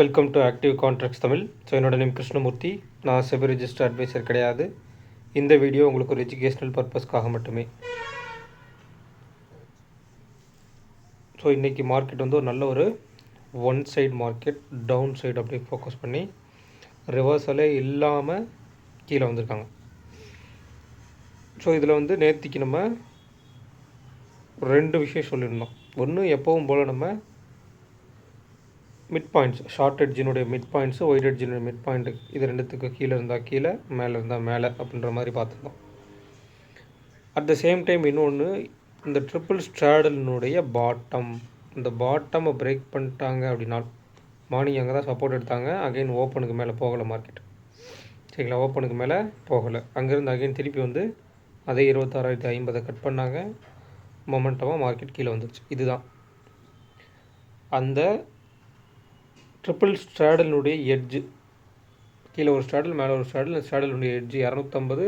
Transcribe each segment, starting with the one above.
Welcome to active contracts Tamil so என்னோட name Krishnamurthy. நான் செவி ரிஜிஸ்டர் அட்வைசர் கிடையாது. இந்த வீடியோ உங்களுக்கு ஒரு எஜுகேஷ்னல் பர்பஸ்க்காக மட்டுமே. ஸோ இன்றைக்கி மார்க்கெட் வந்து ஒரு நல்ல ஒரு one side market down side அப்படியே ஃபோக்கஸ் பண்ணி ரிவர்சலே இல்லாமல் கீழே வந்திருக்காங்க. ஸோ இதில் வந்து நேற்றுக்கு நம்ம ரெண்டு விஷயம் சொல்லியிருந்தோம். ஒன்று எப்போவும் போல் நம்ம மிட் பாயிண்ட்ஸ் ஷார்ட் எட்ஜினுடைய மிட் பாயிண்ட்ஸு ஒயிட் எட்ஜினுடைய மிட் பாயிண்ட்டு இது ரெண்டுத்துக்கு கீழே இருந்தால் கீழே மேலே இருந்தால் மேலே அப்படின்ற மாதிரி பார்த்துருந்தோம் அட் த சேம் டைம் இன்னொன்று இந்த ட்ரிபிள் ஸ்ட்ராடலினுடைய பாட்டம் இந்த பாட்டமை பிரேக் பண்ணிட்டாங்க அப்படின்னா மார்னிங் அங்கே தான் சப்போர்ட் எடுத்தாங்க. அகைன் ஓப்பனுக்கு மேலே போகலை மார்க்கெட் சரிங்களா? ஓப்பனுக்கு மேலே போகலை. அங்கேருந்து அகைன் திருப்பி வந்து அதே இருபத்தாறாயிரத்தி ஐம்பதை கட் பண்ணாங்க. மொமெண்டமாக மார்க்கெட் கீழே வந்துருச்சு. இதுதான். அந்த ட்ரிபிள் ஸ்ட்ராடலினுடைய எட்ஜு கீழே ஒரு ஸ்ட்ராடல் மேலே ஒரு ஸ்ட்ராடல் இந்த ஸ்ட்ராடலுடைய எட்ஜு இரநூத்தம்பது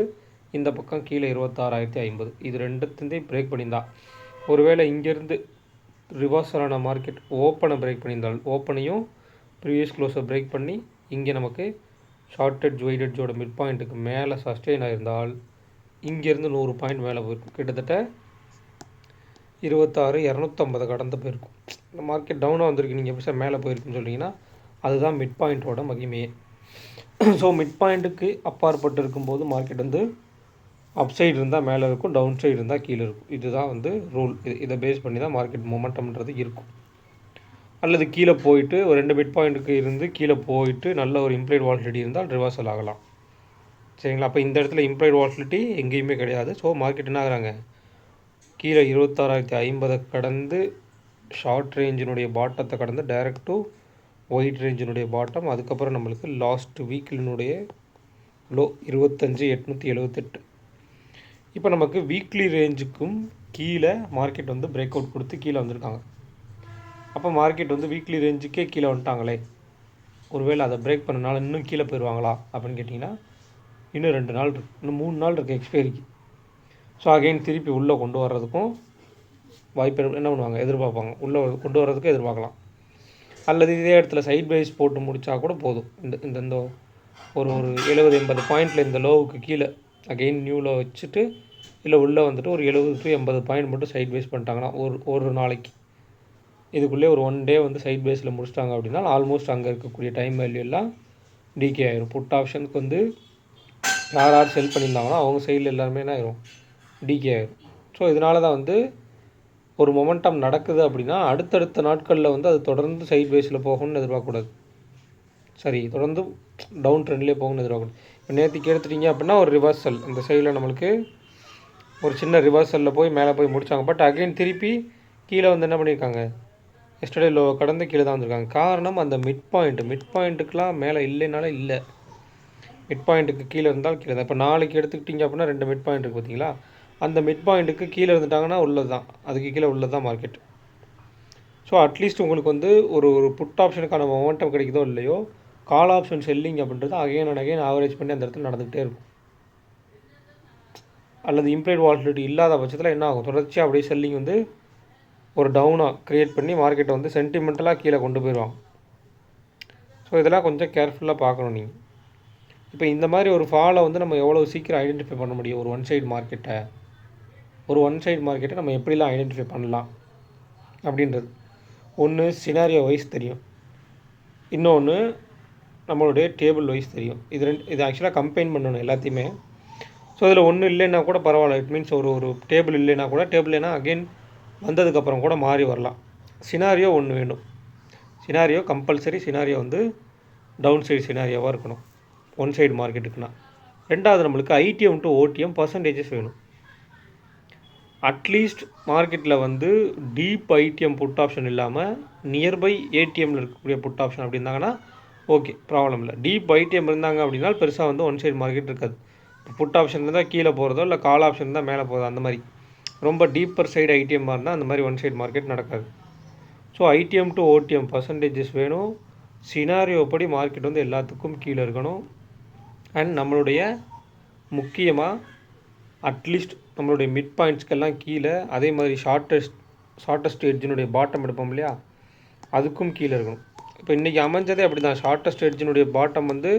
இந்த பக்கம் கீழே இருபத்தாறாயிரத்தி ஐம்பது. இது ரெண்டுத்தையும் பிரேக் பண்ணியிருந்தான் ஒருவேளை இங்கேருந்து ரிவர்சலான மார்க்கெட் ஓப்பனை பிரேக் பண்ணியிருந்தால் ஓப்பனையும் ப்ரீவியஸ் க்ளோஸை பிரேக் பண்ணி இங்கே நமக்கு ஷார்ட் எட்ஜ் மிட் பாயிண்ட்டுக்கு மேலே சஸ்டெயின் ஆயிருந்தால் இங்கேருந்து நூறு பாயிண்ட் மேலே போயிருக்கும். கிட்டத்தட்ட இருபத்தாறு இரநூத்தம்பது கடந்து போயிருக்கும். இந்த மார்க்கெட் டவுனாக வந்திருக்கு. நீங்கள் எப்படி சார் மேலே போயிருக்குன்னு சொல்லிங்கன்னா அதுதான் மிட் பாயிண்ட்டோட மகிமையே ஸோ மிட் பாயிண்ட்டுக்கு அப்பாற்பட்டு இருக்கும்போது மார்க்கெட் வந்து அப் சைடு இருந்தால் மேலே இருக்கும் டவுன் சைடு இருந்தால் கீழே இருக்கும். இதுதான் வந்து ரூல் இது இதை பேஸ் பண்ணி தான் மார்க்கெட் மொமெண்டம்ன்றது இருக்கும். அல்லது கீழே போயிட்டு ஒரு ரெண்டு மிட் பாயிண்ட்டுக்கு இருந்து கீழே போயிட்டு நல்ல ஒரு இம்ப்ளைட் வால்டிலிட்டி இருந்தால் ரிவர்சல் ஆகலாம். சரிங்களா? அப்போ இந்த இடத்துல இம்ப்ளைட் வால்டிலிட்டி எங்கேயுமே கிடையாது. ஸோ மார்க்கெட் என்ன ஆகுறாங்க? கீழே இருபத்தாறாயிரத்தி ஐம்பதை கடந்து ஷார்ட் ரேஞ்சினுடைய பாட்டத்தை கடந்து டைரக்ட் டு ஒயிட் ரேஞ்சினுடைய பாட்டம் அதுக்கப்புறம் நம்மளுக்கு லாஸ்ட் வீக்கிலினுடைய லோ இருபத்தஞ்சி எட்நூற்றி எழுபத்தெட்டு இப்போ நமக்கு வீக்லி ரேஞ்சுக்கும் கீழே மார்க்கெட் வந்து பிரேக் அவுட் கொடுத்து கீழே வந்திருக்காங்க. அப்போ மார்க்கெட் வந்து வீக்லி ரேஞ்சுக்கே கீழே வந்துட்டாங்களே. ஒருவேளை அதை பிரேக் பண்ணனால இன்னும் கீழே போயிடுவாங்களா அப்படின்னு கேட்டிங்கன்னா இன்னும் ரெண்டு நாள் இருக்கு. இன்னும் மூணு நாள் இருக்குது எக்ஸ்பைரிக்கு ஸோ அகைன் திருப்பி உள்ளே கொண்டு வர்றதுக்கும் வாய்ப்பு என்ன பண்ணுவாங்க? எதிர்பார்ப்பாங்க. உள்ளே கொண்டு வர்றதுக்கும் எதிர்பார்க்கலாம். அல்லது இதே இடத்துல சைட் வைஸ் போட்டு முடித்தா கூட போதும். இந்த இந்த இந்த ஒரு ஒரு எழுபது எண்பது பாயிண்டில் இந்த லோவுக்கு கீழே. அகெயின் லோ வச்சுட்டு இல்லை உள்ளே வந்துட்டு ஒரு எழுபது டு எண்பது பாயிண்ட் மட்டும் சைட் வைஸ் பண்ணிட்டாங்கன்னா ஒரு ஒரு நாளைக்கு. இதுக்குள்ளே ஒரு ஒன் டே வந்து சைட் பேஸில் முடிச்சிட்டாங்க அப்படின்னா ஆல்மோஸ்ட் அங்கே இருக்கக்கூடிய டைம் வேல்யூ எல்லாம் டிகே ஆயிரும். புட் ஆப்ஷனுக்கு வந்து யார் யார் செல் பண்ணியிருந்தாங்களோ அவங்க சைடில் எல்லாருமே என்ன ஆயிரும்? டிகே ஆயிரும். ஸோ இதனால தான் வந்து ஒரு மொமெண்டம் நடக்குது அப்படின்னா அடுத்தடுத்த நாட்களில் வந்து அது தொடர்ந்து சைட் வேஸில் போகணும்னு எதிர்பார்க்கக்கூடாது. சரி தொடர்ந்து டவுன் ட்ரெண்ட்லேயே போகணும்னு எதிர்பார்க்கணும் இப்போ நேற்றுக்கு எடுத்துட்டீங்க அப்படின்னா ஒரு ரிவர்சல் இந்த சைடில் நம்மளுக்கு ஒரு சின்ன ரிவர்சலில் போய் மேலே போய் முடித்தாங்க பட் அகைன் திருப்பி கீழே வந்து என்ன பண்ணியிருக்காங்க? எஸ்டர்டே லோ கடந்து கீழே தான் வந்திருக்காங்க. காரணம் அந்த மிட் பாயிண்ட் மிட் பாயிண்ட்டுக்கெலாம் மேலே இல்லைனால இல்லை. மிட் பாயிண்ட்டுக்கு கீழே இருந்தால் கீழே தான். இப்போ நாளைக்கு எடுத்துக்கிட்டிங்க அப்படின்னா ரெண்டு மிட் பாயிண்ட் இருக்குது பார்த்தீங்களா அந்த மிட் பாயிண்ட்டுக்கு கீழே இருந்துட்டாங்கன்னா உள்ளது தான் அதுக்கு கீழே உள்ளது தான் மார்க்கெட் ஸோ அட்லீஸ்ட் உங்களுக்கு வந்து ஒரு ஒரு புட் ஆப்ஷனுக்கான மொமெண்டம் கிடைக்குதோ இல்லையோ கால் ஆப்ஷன் செல்லிங் அப்படின்றது அகைன் அண்ட் அகைன் ஆவரேஜ் பண்ணி அந்த இடத்துல நடந்துகிட்டே இருக்கும். அல்லது இம்ப்ளைட் வால்டிலிட்டி இல்லாத பட்சத்தில் என்ன ஆகும்? தொடர்ச்சியாக அப்படியே செல்லிங் வந்து ஒரு டவுனாக க்ரியேட் பண்ணி மார்க்கெட்டை வந்து சென்டிமெண்டலாக கீழே கொண்டு போயிடுவாங்க. ஸோ இதெல்லாம் கொஞ்சம் கேர்ஃபுல்லாக பார்க்கணும் நீங்கள் இப்போ இந்த மாதிரி ஒரு ஃபாலை வந்து நம்ம எவ்வளோ சீக்கிரம் ஐடென்டிஃபை பண்ண முடியும்? ஒரு ஒன் சைடு மார்க்கெட்டை ஒரு ஒன் சைடு மார்க்கெட்டை நம்ம எப்படிலாம் ஐடென்டிஃபை பண்ணலாம் அப்படின்றது. ஒன்று சினாரியோ வைஸ் தெரியும். இன்னொன்று நம்மளுடைய டேபிள் வைஸ் தெரியும். இது ரெண்டு இது ஆக்சுவலாக கம்பைன் பண்ணணும் எல்லாத்தையுமே. ஸோ இதில் ஒன்றும் இல்லைன்னா கூட பரவாயில்ல. இட் மீன்ஸ் ஒரு ஒரு டேபிள் இல்லைன்னா கூட டேபிள் இல்லைன்னா அகெயின் வந்ததுக்கப்புறம் கூட மாறி வரலாம். சினாரியோ ஒன்று வேணும். சினாரியோ கம்பல்சரி சினாரியோ வந்து டவுன் சைடு சினாரியோவாக இருக்கணும். ஒன் சைடு மார்க்கெட்டுக்குன்னா ரெண்டாவது நம்மளுக்கு ஐடிஎம் டு ஓடிஎம் பர்சன்டேஜஸ் வேணும். அட்லீஸ்ட் மார்க்கெட்டில் வந்து டீப் ஐடிஎம் புட் ஆப்ஷன் இல்லாமல் நியர்பை ஏடிஎம்மில் இருக்கக்கூடிய புட் ஆப்ஷன் அப்படி இருந்தாங்கன்னா ஓகே ப்ராப்ளம் இல்லை. டீப் ஐடிஎம் இருந்தாங்க அப்படின்னா பெருசாக வந்து ஒன் சைடு மார்க்கெட் இருக்காது. புட் ஆப்ஷன் இருந்தால் கீழே போகிறதோ இல்லை கால் ஆப்ஷன் இருந்தால் மேலே போகிறதோ அந்த மாதிரி. ரொம்ப டீப்பர் சைடு ஐடிஎம் இருந்தால் அந்த மாதிரி ஒன் சைடு மார்க்கெட் நடக்காது. So ITM to OTM percentages வேணும். சினாரியோ படி மார்க்கெட் வந்து எல்லாத்துக்கும் கீழே இருக்கணும். அண்ட் நம்மளுடைய முக்கியமாக அட்லீஸ்ட் நம்மளுடைய மிட் பாயிண்ட்ஸ்க்கெல்லாம் கீழே அதே மாதிரி ஷார்ட்டஸ்ட் ஷார்ட்டஸ்ட் எட்ஜினுடைய பாட்டம் எடுப்போம் இல்லையா? அதுக்கும் கீழே இருக்கணும். இப்போ இன்றைக்கி அமைஞ்சதே அப்படி தான் ஷார்ட்டஸ்ட் எட்ஜினுடைய பாட்டம் வந்து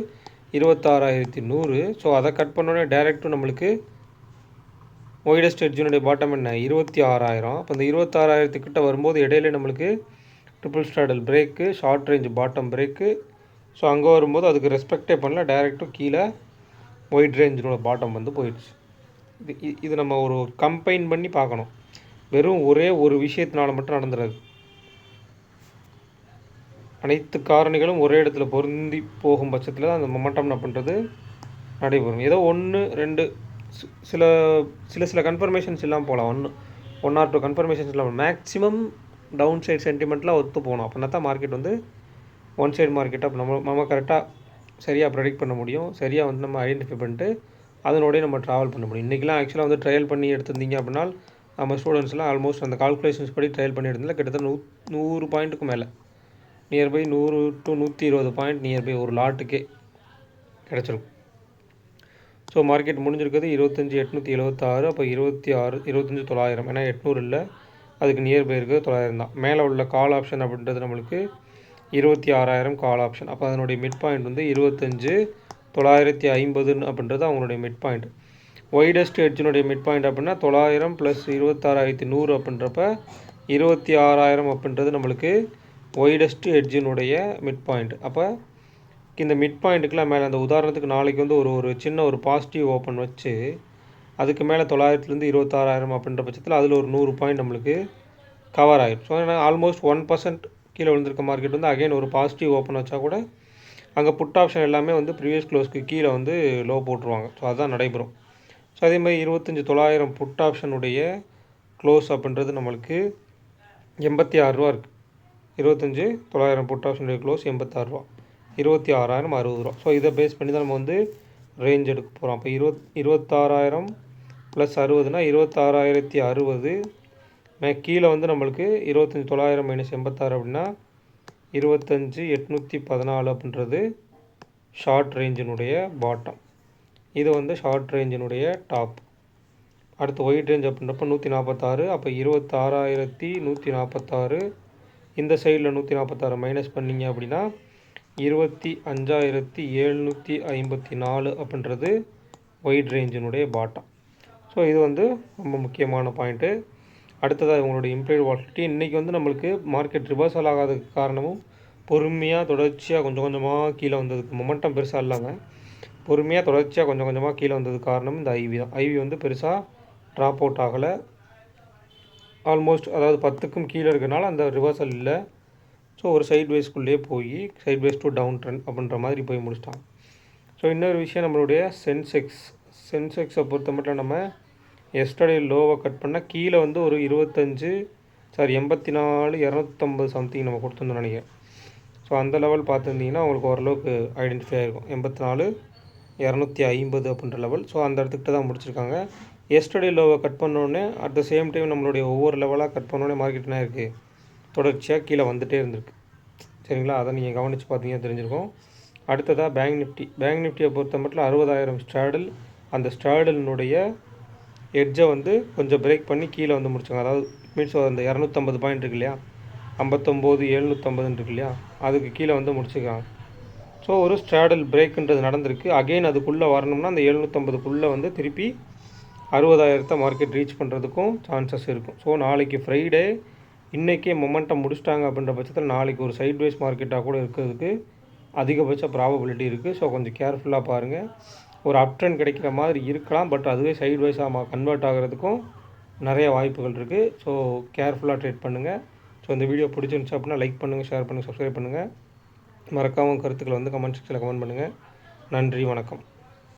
இருபத்தாறாயிரத்தி நூறு. ஸோ அதை கட் பண்ணோடனே டேரெக்டும் நம்மளுக்கு ஒய்டஸ்ட் எட்ஜினுடைய பாட்டம் என்ன? இருபத்தி ஆறாயிரம். அப்போ இந்த இருபத்தாறாயிரத்துக்கிட்ட வரும்போது இடையில நம்மளுக்கு triple straddle break short range bottom break so அங்கே வரும்போது அதுக்கு ரெஸ்பெக்டே பண்ணல. டேரெக்டும் கீழே ஒயிட் ரேஞ்சினோட பாட்டம் வந்து போயிடுச்சு. இது இது நம்ம ஒரு கம்பைன் பண்ணி பார்க்கணும். வெறும் ஒரே ஒரு விஷயத்தினால மட்டும் நடந்துடாது அனைத்து காரணிகளும் ஒரே இடத்துல பொருந்தி போகும் பட்சத்தில் தான் அந்த மொமெண்டம் என்ன பண்ணுறது நடைபெறும். ஏதோ ஒன்று ரெண்டு சில சில சில கன்ஃபர்மேஷன்ஸ் இல்லாமல் போகலாம். ஒன்று ஒன் ஆர் டூ கன்ஃபர்மேஷன்ஸ் இல்லாமல் மேக்ஸிமம் டவுன் சைட் சென்டிமெண்ட்லாம் ஒத்து போகணும். அப்படின்னா தான் மார்க்கெட் வந்து ஒன் சைடு மார்க்கெட்டாக நம்ம நம்ம கரெக்டாக சரியாக ப்ரெடிக்ட் பண்ண முடியும். சரியாக வந்து நம்ம ஐடென்டிஃபை பண்ணிட்டு அதனோடய நம்ம ட்ராவல் பண்ண முடியும். இன்றைக்கெலாம் ஆக்சுவலாக வந்து ட்ரையல் பண்ணி எடுத்திருந்தீங்க அப்படின்னா நம்ம ஸ்டூடெண்ட்ஸ்லாம் ஆல்மோஸ்ட் அந்த கால்குலேஷன்ஸ் படி ட்ரையல் பண்ணி எடுத்ததில் கிட்டத்தட்ட நூ நூறு பாயிண்ட்டுக்கு மேலே. நியர்பை நூறு டு நூற்றி இருபது பாயிண்ட் நியர்பை ஒரு லாட்டுக்கே கிடச்சிருக்கும். ஸோ மார்க்கெட் முடிஞ்சிருக்கிறது இருபத்தஞ்சி எட்நூற்றி எழுபத்தாறு அப்போ இருபத்தி ஆறு இருபத்தஞ்சி தொள்ளாயிரம். ஏன்னா எட்நூறு இல்லை. அதுக்கு நியர்பை இருக்குது தொள்ளாயிரம் தான். மேலே உள்ள கால் ஆப்ஷன் அப்படின்றது நம்மளுக்கு இருபத்தி ஆறாயிரம் கால் ஆப்ஷன் அப்போ அதனுடைய மிட் பாயிண்ட் வந்து இருபத்தஞ்சு தொள்ளாயிரத்தி ஐம்பதுன்னு அப்படின்றது அவங்களுடைய மிட் பாயிண்ட் ஒய்டஸ்ட் எட்ஜினுடைய மிட் பாயிண்ட் அப்படின்னா தொள்ளாயிரம் ப்ளஸ் இருபத்தாறாயிரத்தி நூறு அப்படின்றப்ப இருபத்தி ஆறாயிரம் அப்படின்றது நம்மளுக்கு ஒய்டஸ்ட் எட்ஜினுடைய மிட் பாயிண்ட் அப்போ இந்த மிட் பாயிண்ட்டுக்கெலாம் மேலே அந்த உதாரணத்துக்கு நாளைக்கு வந்து ஒரு ஒரு சின்ன ஒரு பாசிட்டிவ் ஓப்பன் வச்சு அதுக்கு மேலே தொள்ளாயிரத்துலேருந்து இருபத்தாறாயிரம் அப்படின்ற பட்சத்தில் அதில் ஒரு நூறு பாயிண்ட் நம்மளுக்கு கவர் ஆகிடும் ஸோ ஏன்னா ஆல்மோஸ்ட் ஒன் பர்சன்ட் கீழே விழுந்திருக்க மார்க்கெட் வந்து அகைன் ஒரு பாசிட்டிவ் ஓப்பன் வச்சா கூட அங்கே புட் ஆப்ஷன் எல்லாமே வந்து ப்ரீவியஸ் க்ளோஸ்க்கு கீழே வந்து லோ போட்டுருவாங்க. ஸோ அதுதான் நடைபெறும். ஸோ அதே மாதிரி இருபத்தஞ்சி தொள்ளாயிரம் புட் ஆப்ஷனுடைய க்ளோஸ் அப்படின்றது நம்மளுக்கு எண்பத்தி ஆறுரூவா இருக்குது இருபத்தஞ்சி தொள்ளாயிரம் புட் ஆப்ஷனுடைய க்ளோஸ் எண்பத்தாறுரூவா இருபத்தி ஆறாயிரம் அறுபது ரூபா. ஸோ இதை பேஸ் பண்ணி தான் நம்ம வந்து ரேஞ்ச் எடுக்க போகிறோம் அப்போ இருபத் இருபத்தாறாயிரம் ப்ளஸ் அறுபதுனா இருபத்தாறாயிரத்தி அறுபது. மே கீழே வந்து நம்மளுக்கு இருபத்தஞ்சி தொள்ளாயிரம் மைனஸ் எண்பத்தாறு அப்படின்னா இருபத்தஞ்சி எட்நூற்றி பதினாலு அப்படின்றது ஷார்ட் ரேஞ்சினுடைய பாட்டம் இது வந்து ஷார்ட் ரேஞ்சினுடைய டாப் அடுத்து ஒயிட் ரேஞ்ச் அப்படின்றப்ப நூற்றி நாற்பத்தாறு அப்போ இருபத்தாறாயிரத்தி நூற்றி நாற்பத்தாறு இந்த சைடில் நூற்றி நாற்பத்தாறு மைனஸ் பண்ணிங்க அப்படின்னா இருபத்தி அஞ்சாயிரத்தி எழுநூற்றி ஐம்பத்தி நாலு அப்படின்றது ஒயிட் ரேஞ்சினுடைய பாட்டம் ஸோ இது வந்து ரொம்ப முக்கியமான பாயிண்ட்டு அடுத்ததாக இவங்களுடைய இம்ப்ளைடு வாலிட்டி இன்றைக்கி வந்து நம்மளுக்கு மார்க்கெட் ரிவர்சல் ஆகாததுக்கு காரணமும் பொறுமையாக தொடர்ச்சியாக கொஞ்சம் கொஞ்சமாக கீழே வந்ததுக்கு மொமெண்டம் பெருசாக இல்லாமல் பொறுமையாக தொடர்ச்சியாக கொஞ்சம் கொஞ்சமாக கீழே வந்ததுக்கு காரணம் இந்த ஐவி தான். ஐவி வந்து பெருசாக ட்ராப் அவுட் ஆகலை. ஆல்மோஸ்ட் அதாவது பத்துக்கும் கீழே இருக்கிறனால அந்த ரிவர்சல் இல்லை. ஸோ ஒரு சைட் வேஸ்க்குள்ளேயே போய் sideways to down trend அப்படின்ற மாதிரி போய் முடிச்சிட்டாங்க. ஸோ இன்னொரு விஷயம் நம்மளுடைய சென்செக்ஸ் சென்செக்ஸை பொறுத்த மட்டும் நம்ம எஸ்டர்டே லோவை கட் பண்ணால் கீழே வந்து ஒரு இருபத்தஞ்சு சாரி எண்பத்தி நாலு இரநூத்தம்பது சம்திங் நம்ம கொடுத்துருந்தோம் நினைக்கிறேன். ஸோ அந்த லெவல் பார்த்துருந்தீங்கன்னா உங்களுக்கு ஓரளவுக்கு ஐடென்டிஃபை ஆகிருக்கும் எண்பத்தி நாலு இரநூத்தி ஐம்பது அப்படின்ற லெவல் ஸோ அந்த இடத்துக்கிட்ட தான் முடிச்சிருக்காங்க. எஸ்டர்டே லோவை கட் பண்ணோடனே அட் த சேம் டைம் நம்மளுடைய ஒவ்வொரு லெவலாக கட் பண்ணோடனே மார்க்கெட் என்ன இருக்குது தொடர்ச்சியாக கீழே வந்துகிட்டே இருந்திருக்கு. சரிங்களா? அதை நீங்கள் கவனித்து பார்த்தீங்கன்னா தெரிஞ்சிருக்கும். அடுத்ததாக பேங்க் நிஃப்டி பேங்க் நிஃப்டியை பொறுத்த மட்டும் அறுபதாயிரம் ஸ்டாடில் அந்த ஸ்டாடலினுடைய எட்ஜை வந்து கொஞ்சம் பிரேக் பண்ணி கீழே வந்து முடிச்சாங்க. அதாவது மீன்ஸ் அந்த இரநூத்தம்பது பாயிண்ட் இருக்கு இல்லையா? ஐம்பத்தொம்போது எழுநூற்றம்பதுன்னு இருக்கு இல்லையா? அதுக்கு கீழே வந்து முடிச்சுக்கிறாங்க. ஸோ ஒரு ஸ்ட்ராடல் பிரேக்குன்றது நடந்திருக்கு. அகெயின் அதுக்குள்ளே வரணும்னா அந்த எழுநூற்றம்பதுக்குள்ளே வந்து திருப்பி அறுபதாயிரத்தை மார்க்கெட் ரீச் பண்ணுறதுக்கும் சான்சஸ் இருக்கும். ஸோ நாளைக்கு ஃப்ரைடே இன்றைக்கே மொமெண்டம் முடிச்சிட்டாங்க அப்படின்ற பட்சத்தில் நாளைக்கு ஒரு சைட்வைஸ் மார்க்கெட்டாக கூட இருக்கிறதுக்கு அதிகபட்ச ப்ராபபிலிட்டி இருக்குது ஸோ கொஞ்சம் கேர்ஃபுல்லாக பாருங்கள் ஒரு அப் ட்ரெண்ட் கிடைக்கிற மாதிரி இருக்கலாம் பட் அதுவே சைட் வைஸாக கன்வெர்ட் ஆகிறதுக்கும் நிறைய வாய்ப்புகள் இருக்குது ஸோ கேர்ஃபுல்லாக ட்ரேட் பண்ணுங்கள் ஸோ இந்த வீடியோ பிடிச்சிருந்துச்சு அப்படின்னா லைக் பண்ணுங்கள் ஷேர் பண்ணுங்கள் சப்ஸ்கிரைப் பண்ணுங்கள் மறக்காமல் கருத்துக்களை வந்து கமெண்ட் செக்ஷனில் கமெண்ட் பண்ணுங்கள் நன்றி வணக்கம்.